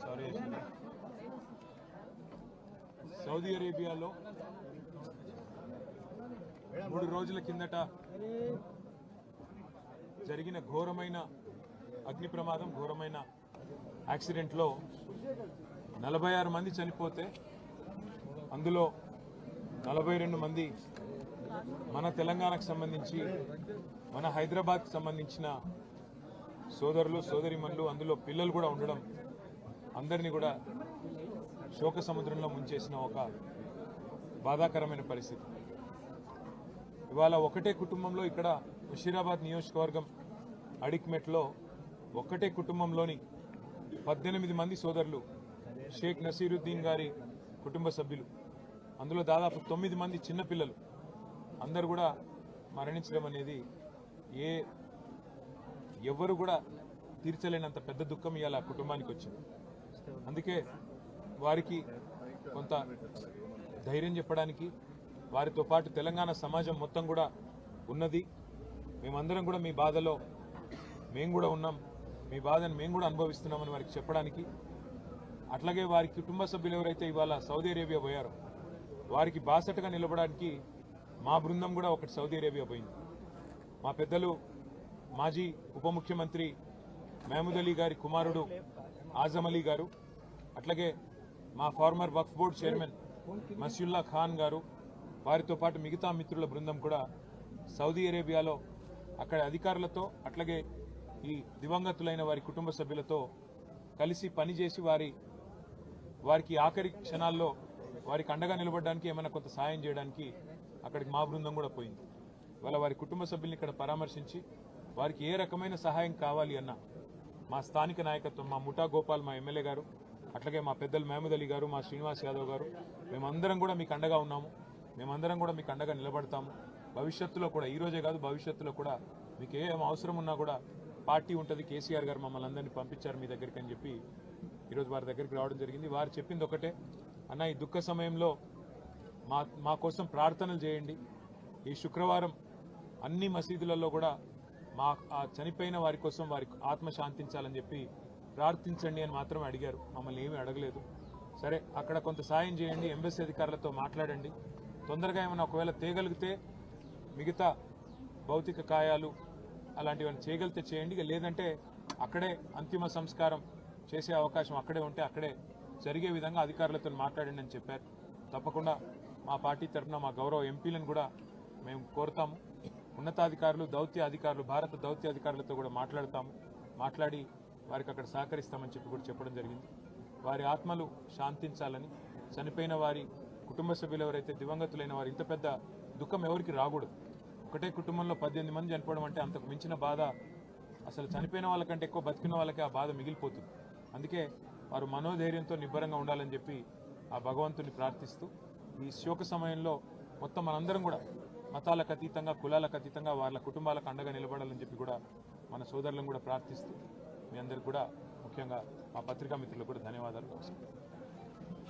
Sorry Saudi అరేబియాలో మూడు రోజుల కిందట జరిగిన ఘోరమైన అగ్ని ప్రమాదం ఘోరమైన యాక్సిడెంట్లో నలభై ఆరు మంది చనిపోతే అందులో నలభై రెండు మంది మన తెలంగాణకు సంబంధించి మన హైదరాబాద్కి సంబంధించిన సోదరులు సోదరిమణులు అందులో పిల్లలు కూడా ఉండడం అందరినీ కూడా శోక సముద్రంలో ముంచేసిన ఒక బాధాకరమైన పరిస్థితి. ఇవాళ ఒకటే కుటుంబంలో ఇక్కడ ముషీరాబాద్ నియోజకవర్గం అడిక్మెట్లో ఒకటే కుటుంబంలోని పద్దెనిమిది మంది సోదరులు షేక్ నసీరుద్దీన్ గారి కుటుంబ సభ్యులు. అందులో దాదాపు తొమ్మిది మంది చిన్నపిల్లలు అందరు కూడా మరణించడం అనేది ఏ ఎవ్వరు కూడా తీర్చలేనంత పెద్ద దుఃఖం ఇవాళ కుటుంబానికి వచ్చింది. అందుకే వారికి కొంత ధైర్యం చెప్పడానికి వారితో పాటు తెలంగాణ సమాజం మొత్తం కూడా ఉన్నది. మేమందరం కూడా మీ బాధలో మేము కూడా ఉన్నాం. మీ బాధను మేము కూడా అనుభవిస్తున్నామని వారికి చెప్పడానికి. అట్లాగే వారి కుటుంబ సభ్యులు ఎవరైతే ఇవాళ సౌదీ అరేబియా పోయారో వారికి బాసటగా నిలబడడానికి మా బృందం కూడా ఒకటి సౌదీ అరేబియా పోయింది. మా పెద్దలు మాజీ ఉప ముఖ్యమంత్రి మహమూద్ అలీ గారి కుమారుడు ఆజం అలీ గారు అట్లాగే మా former Waqf board chairman Masiullah Khan garu వారితో పాటు మిగతా మిత్రుల బృందం కూడా సౌదీ అరేబియాలో అక్కడ అధికారులతో అట్లాగే ఈ దివంగతులైన వారి కుటుంబ సభ్యులతో కలిసి పనిచేసి వారి వారికి ఆఖరి క్షణాల్లో వారికి అండగా నిలబడడానికి ఏమైనా కొంత సాయం చేయడానికి అక్కడికి మా బృందం కూడా పోయింది. వాళ్ళ వారి కుటుంబ సభ్యుల్ని ఇక్కడ పరామర్శించి వారికి ఏ రకమైన సహాయం కావాలి అన్నా మా స్థానిక నాయకత్వం మా ముఠా గోపాల్ మా ఎమ్మెల్యే గారు అట్లాగే మా పెద్దలు మహమూద్ అలీ గారు మా శ్రీనివాస్ యాదవ్ గారు మేమందరం కూడా మీకు అండగా ఉన్నాము. మేమందరం కూడా మీకు అండగా నిలబడతాము. భవిష్యత్తులో కూడా ఈరోజే కాదు భవిష్యత్తులో కూడా మీకు ఏం అవసరం ఉన్నా కూడా పార్టీ ఉంటుంది. కేసీఆర్ గారు మమ్మల్ని అందరినీ పంపించారు మీ దగ్గరికి అని చెప్పి ఈరోజు వారి దగ్గరికి రావడం జరిగింది. వారు చెప్పింది ఒకటే అన్న ఈ దుఃఖ సమయంలో మా మా కోసం ప్రార్థనలు చేయండి. ఈ శుక్రవారం అన్ని మసీదులలో కూడా మా ఆ చనిపోయిన వారి కోసం వారి ఆత్మ శాంతించాలని చెప్పి ప్రార్థించండి అని మాత్రమే అడిగారు. మమ్మల్ని ఏమీ అడగలేదు. సరే అక్కడ కొంత సాయం చేయండి ఎంబెస్సీ అధికారులతో మాట్లాడండి. తొందరగా ఏమైనా ఒకవేళ తేగలిగితే మిగతా భౌతిక కాయాలు అలాంటివన్నీ చేయగలిగితే చేయండి. ఇక లేదంటే అక్కడే అంతిమ సంస్కారం చేసే అవకాశం అక్కడే ఉంటే అక్కడే జరిగే విధంగా అధికారులతో మాట్లాడండి అని చెప్పారు. తప్పకుండా మా పార్టీ తరఫున మా గౌరవ ఎంపీలను కూడా మేము కోరుతాము. ఉన్నతాధికారులు దౌత్య అధికారులు భారత దౌత్య అధికారులతో కూడా మాట్లాడతాము. మాట్లాడి వారికి అక్కడ సహకరిస్తామని చెప్పి కూడా చెప్పడం జరిగింది. వారి ఆత్మలు శాంతించాలని చనిపోయిన వారి కుటుంబ సభ్యులు ఎవరైతే దివంగతులైన వారు ఇంత పెద్ద దుఃఖం ఎవరికి రాకూడదు. ఒకటే కుటుంబంలో పద్దెనిమిది మంది చనిపోవడం అంటే అంతకు మించిన బాధ. అసలు చనిపోయిన వాళ్ళకంటే ఎక్కువ బతికిన వాళ్ళకి ఆ బాధ మిగిలిపోతుంది. అందుకే వారు మనోధైర్యంతో నిబ్బరంగా ఉండాలని చెప్పి ఆ భగవంతుని ప్రార్థిస్తూ ఈ శోక సమయంలో మొత్తం మనందరం కూడా మతాలకు అతీతంగా కులాలకు అతీతంగా వాళ్ళ కుటుంబాలకు అండగా నిలబడాలని చెప్పి కూడా మన సోదరులను కూడా ప్రార్థిస్తూ మీ అందరికి కూడా ముఖ్యంగా మా పత్రికా మిత్రులకు కూడా ధన్యవాదాలు. నమస్కారం